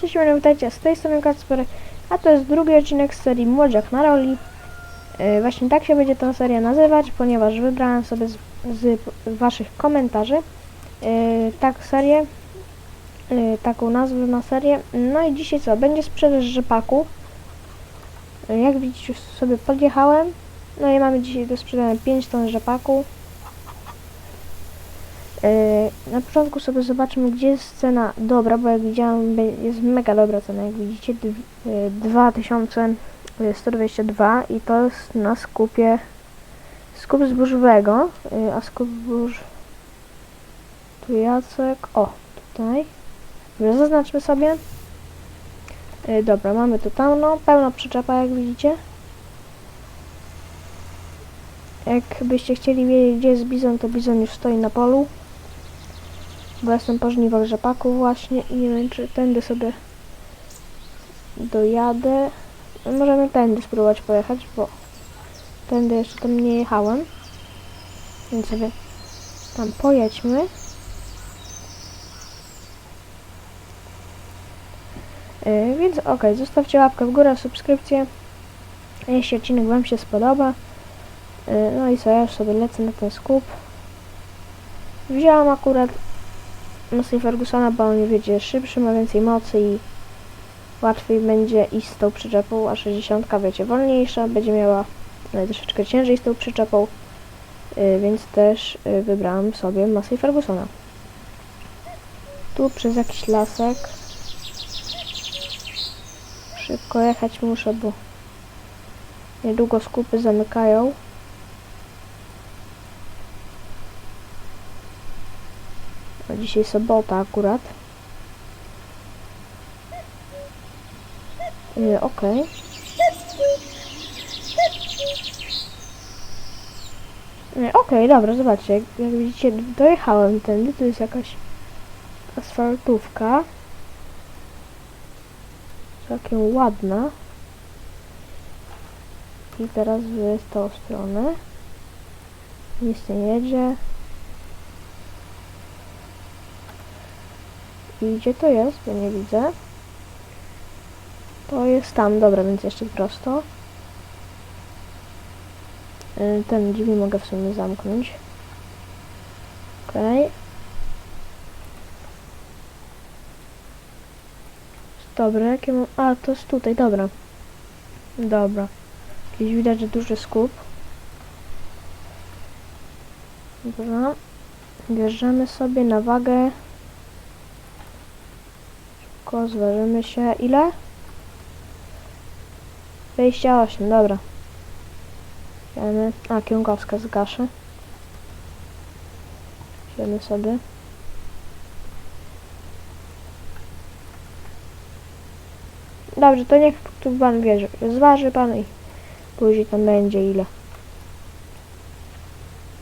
Cześć, witajcie, z tej strony Kacper, a to jest drugi odcinek z serii Młodziak na roli. Yy, właśnie tak się będzie ta seria nazywać, ponieważ wybrałem sobie z, z waszych komentarzy yy, tak serię, yy, taką nazwę na serię. No i dzisiaj co, będzie sprzedaż rzepaku. Yy, jak widzicie, już sobie podjechałem. No i mamy dzisiaj do sprzedania 5 ton rzepaku. Yy, na początku sobie zobaczymy, gdzie jest cena dobra, bo jak widziałem, jest mega dobra cena, jak widzicie, dw- yy, 2122 i to jest na skupie skup zbożowego, yy, a skup zbóż tu Jacek, o, tutaj, Dobra, zaznaczmy sobie, yy, dobra, mamy tu pełno, pełno przyczepa, jak widzicie, jakbyście chcieli wiedzieć, gdzie jest bizon, to bizon już stoi na polu, bo jestem po żniwach rzepaku właśnie i nie wiem, czy tędy sobie dojadę. Możemy tędy spróbować pojechać, bo tędy jeszcze tam nie jechałem. Więc sobie tam pojedźmy. Yy, więc ok, zostawcie łapkę w górę, subskrypcję. Jeśli odcinek Wam się spodoba. Yy, no i co, ja już sobie lecę na ten skup. Wziąłam akurat Massey Fergusona, bo on wiecie, szybszy, ma więcej mocy i łatwiej będzie iść z tą przyczepą, a 60 wiecie, wolniejsza, będzie miała troszeczkę ciężej z tą przyczepą, y, więc też y, wybrałam sobie Massey Fergusona. Tu przez jakiś lasek. Szybko jechać muszę, bo niedługo skupy zamykają. A dzisiaj sobota akurat. Yy, Okej. Yy, Okej, dobra, zobaczcie, jak, jak widzicie, dojechałem tędy, tu jest jakaś asfaltówka. Całkiem ładna. I teraz w tą stronę. Nic nie jedzie. I gdzie to jest? Bo nie widzę. To jest tam, dobra, więc jeszcze prosto. Y, Ten drzwi mogę w sumie zamknąć. Okej. Dobra, jakie mam... A, to jest tutaj, dobra. Dobra. Gdzieś widać, że duży skup. Dobra. Wjeżdżamy sobie na wagę. Szybko zważymy się. Ile? 28, dobra. Wiemy. A, kierunkowska zgaszę. Siemy sobie. Dobrze, to niech tu pan wie, że zważy pan i później tam będzie ile.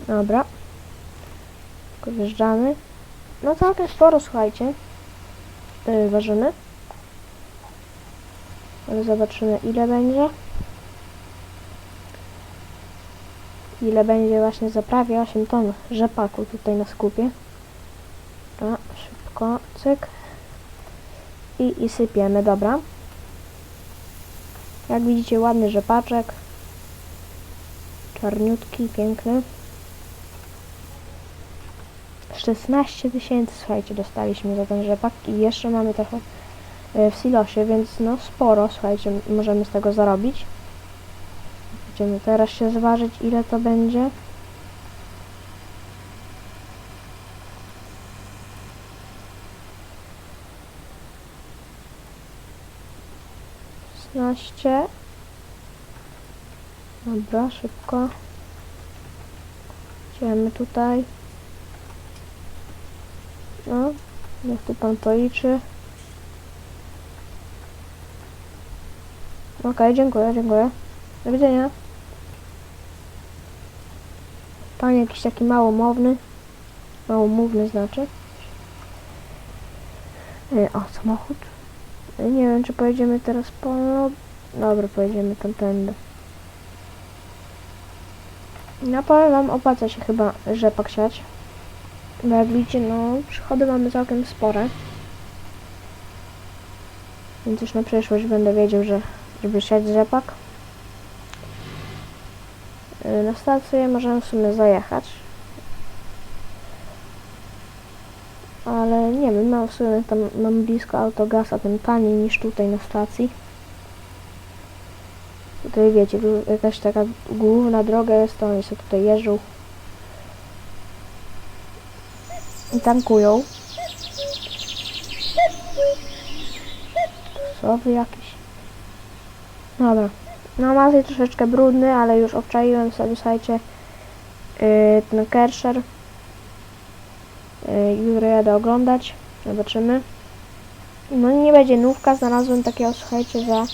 Dobra. Tylko wjeżdżamy. No całkiem sporo, słuchajcie. Yy, ważymy. Ale zobaczymy ile będzie. Ile będzie właśnie zaprawie 8 ton rzepaku tutaj na skupie. A, szybko, cyk. I, I sypiemy, dobra. Jak widzicie ładny rzepaczek. Czarniutki, piękny. 16 tysięcy, słuchajcie, dostaliśmy za ten rzepak i jeszcze mamy trochę e, w silosie, więc no sporo, słuchajcie, możemy z tego zarobić. Będziemy teraz się zważyć, ile to będzie. Szesnaście. Dobra, szybko. Idziemy tutaj. No, niech tu pan policzy. Okej, dziękuję, dziękuję. Do widzenia. Pan jakiś taki małomówny. Małomówny znaczy. E, O, samochód. E, Nie wiem, czy pojedziemy teraz po... No, dobra, pojedziemy tamtędy. No powiem wam, opłaca się chyba rzepak siać. Bo jak widzicie, no, przychody mamy całkiem spore. Więc już na przyszłość będę wiedział, że żeby siać rzepak. Y, Na stację możemy w sumie zajechać. Ale nie wiem, mam w sumie tam mam blisko autogasa, ten taniej niż tutaj na stacji. Tutaj wiecie, jakaś taka główna droga jest, to oni sobie tutaj jeżdżą. I tankują. Sowy jakieś. Dobra. No mas jest troszeczkę brudny, ale już obczaiłem sobie, słuchajcie, yy, ten Kersher. Yy, jutro jadę oglądać. Zobaczymy. No nie będzie nówka, znalazłem takiego, słuchajcie, za,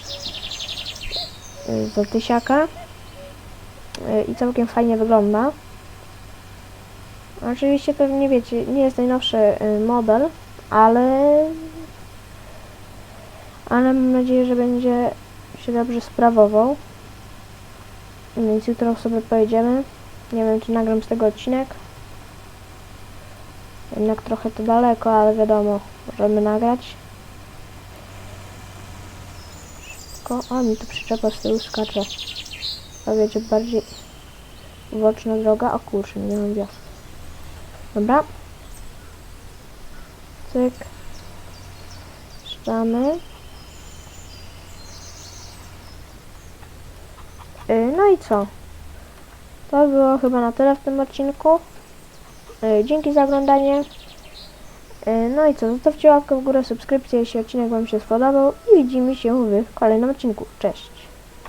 yy, za tysiaka. Yy, I całkiem fajnie wygląda. Oczywiście to nie wiecie, nie jest najnowszy yy, model, ale ale mam nadzieję, że będzie się dobrze sprawował. Więc jutro sobie pojedziemy. Nie wiem, czy nagram z tego odcinek. Jednak trochę to daleko, ale wiadomo, możemy nagrać. Szybko. O, mi tu przyczepa z tyłu skacze. A wiecie, bardziej uboczna droga. O kurczę, nie mam wjazd. Dobra. Cyk. Czytamy. Y, No i co? To było chyba na tyle w tym odcinku. Y, Dzięki za oglądanie. Y, No i co? Zostawcie łapkę w górę, subskrypcję, jeśli odcinek Wam się spodobał i widzimy się w kolejnym odcinku. Cześć!